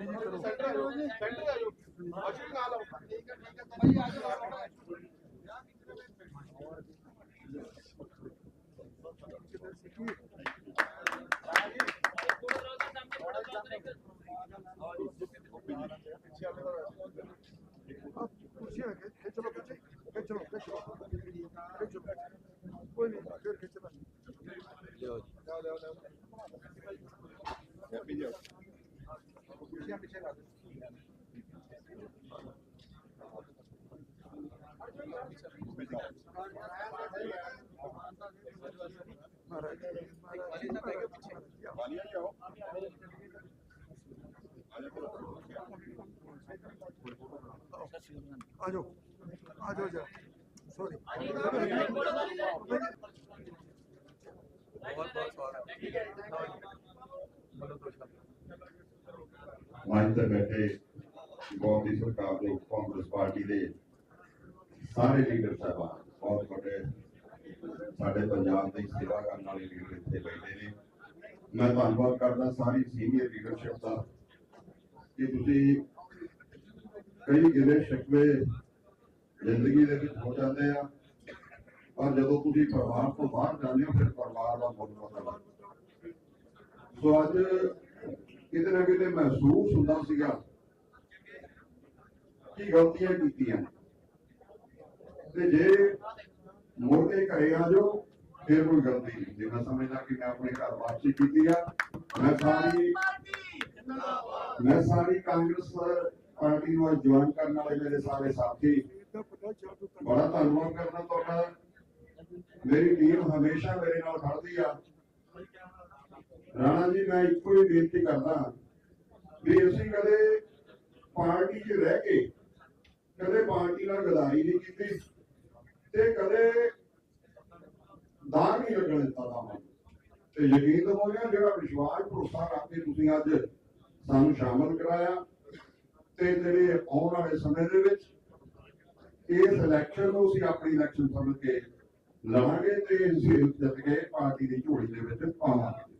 Centre ਆ ਜਾਓ centre ਆ ਜਾਓ ਅਸ਼ੂ ਨਾਲ ਆਓ ਠੀਕ ਹੈ ਠੀਕ ਹੈ ਭਾਈ ਆ ਜਾਓ ਕੁਰਸੀ ਹੈ ਖਿੱਚ ਲੋ ਖਿੱਚ ਖਿੱਚ ਲੋ ਖਿੱਚ ਲੋ ਖਿੱਚ ਲੋ ਕੋਈ ਨਹੀਂ ਫਿਰ ਖਿੱਚ ਲੈ ਲਿਓ ਲਿਓ ਲਿਓ ਹੈਪੀ ਜੀ ਕੁਰਸੀਆਂ ਪਿੱਛੇ ਲਾ ਦੇ ਮਹਾਰਾਜ ਵਾਲੀਆ ਜੀ ਆਓ ਆ ਜਾਓ ਆ ਜਾਓ ਜਾ ਸੌਰੀ ਮੰਚ ਤੇ ਬੈਠੇ ਬਹੁਤ ਦੀ ਸਰਕਾਰ ਦੇ ਕਾਂਗਰਸ ਪਾਰਟੀ ਦੇ ਸਾਰੇ ਲੀਡਰ ਸਾਹਿਬਾਨ ਬਹੁਤ ਵੱਡੇ ਸਾਡੇ ਪੰਜਾਬ ਦੀ ਸੇਵਾ ਕਰਨ ਵਾਲੇ ਲੀਡਰ ਇੱਥੇ ਬੈਠੇ ਨੇ। ਮੈਂ ਧੰਨਵਾਦ ਕਰਦਾ ਸਾਰੀ ਸੀਨੀਅਰ ਲੀਡਰਸ਼ਿਪ ਦਾ ਕਿ ਤੁਸੀਂ ਕਈ ਗਿਲੇ ਸ਼ਿਕਵੇ ਜ਼ਿੰਦਗੀ ਦੇ ਵਿੱਚ ਹੋ ਜਾਂਦੇ ਆ, ਪਰ ਜਦੋਂ ਤੁਸੀਂ ਪਰਿਵਾਰ ਤੋਂ ਬਾਹਰ ਜਾਂਦੇ ਹੋ, ਫਿਰ ਪਰਿਵਾਰ ਦਾ ਮੁੱਲ ਪਤਾ ਲੱਗਦਾ ਸੋ ਅੱਜ ਕਿਤੇ ਨਾ ਕਿਤੇ ਮਹਿਸੂਸ ਹੁੰਦਾ ਸੀਗਾ ਕਿ ਗਲਤੀਆਂ ਕੀਤੀਆਂ। ਤੇ ਜੇ ਮੁੜ ਘਰੇ ਆ ਜਾਓ, ਫਿਰ ਕੋਈ ਗਲਤੀ ਨਹੀਂ। ਜੇ ਮੈਂ ਸਮਝਦਾ ਕਿ ਮੈਂ ਆਪਣੇ ਘਰ ਵਾਪਸੀ ਕੀਤੀ ਆ, ਮੈਂ ਸਾਰੀ ਮੈਂ ਸਾਰੀ ਕਾਂਗਰਸ ਪਾਰਟੀ ਨੂੰ ਜੁਆਇਨ ਕਰਨ ਵਾਲੇ ਮੇਰੇ ਸਾਰੇ ਸਾਥੀ, ਬੜਾ ਧੰਨਵਾਦ ਕਰਨਾ ਤੁਹਾਡਾ। ਮੇਰੀ ਟੀਮ ਹਮੇਸ਼ਾ ਮੇਰੇ ਨਾਲ ਖੜਦੀ ਆ। ਰਾਣਾ ਜੀ, ਮੈਂ ਇੱਕੋ ਹੀ ਬੇਨਤੀ ਕਰਦਾ ਵੀ ਅਸੀਂ ਕਦੇ ਪਾਰਟੀ 'ਚ ਰਹਿ ਕੇ ਕਦੇ ਪਾਰਟੀ ਨਾਲ ਗਦਾਰੀ ਨਹੀਂ ਕੀਤੀ ਤੇ ਕਦੇ ਦਾਗ ਨਹੀਂ ਲੱਗਣ ਦਿੱਤਾ ਦਾ ਤੇ ਯਕੀਨ ਦਵਾਉਂਗਾ ਜਿਹੜਾ ਵਿਸ਼ਵਾਸ ਭਰੋਸਾ ਰੱਖ ਤੁਸੀਂ ਅੱਜ ਸਾਨੂੰ ਸ਼ਾਮਲ ਕਰਾਇਆ ਤੇ ਜਿਹੜੇ ਆਉਣ ਵਾਲੇ ਸਮੇਂ ਦੇ ਵਿੱਚ ਇਸ ਇਲੈਕਸ਼ਨ ਨੂੰ ਅਸੀਂ ਆਪਣੀ ਇਲੈਕਸ਼ਨ ਸਮਝ ਕੇ ਲੜਾਂਗੇ ਤੇ ਅਸੀਂ ਜਿੱਤ ਕੇ ਪਾਰਟੀ ਦੀ ਝੋਲੀ ਦੇ ਵਿੱਚ ਪਾਵਾਂਗੇ।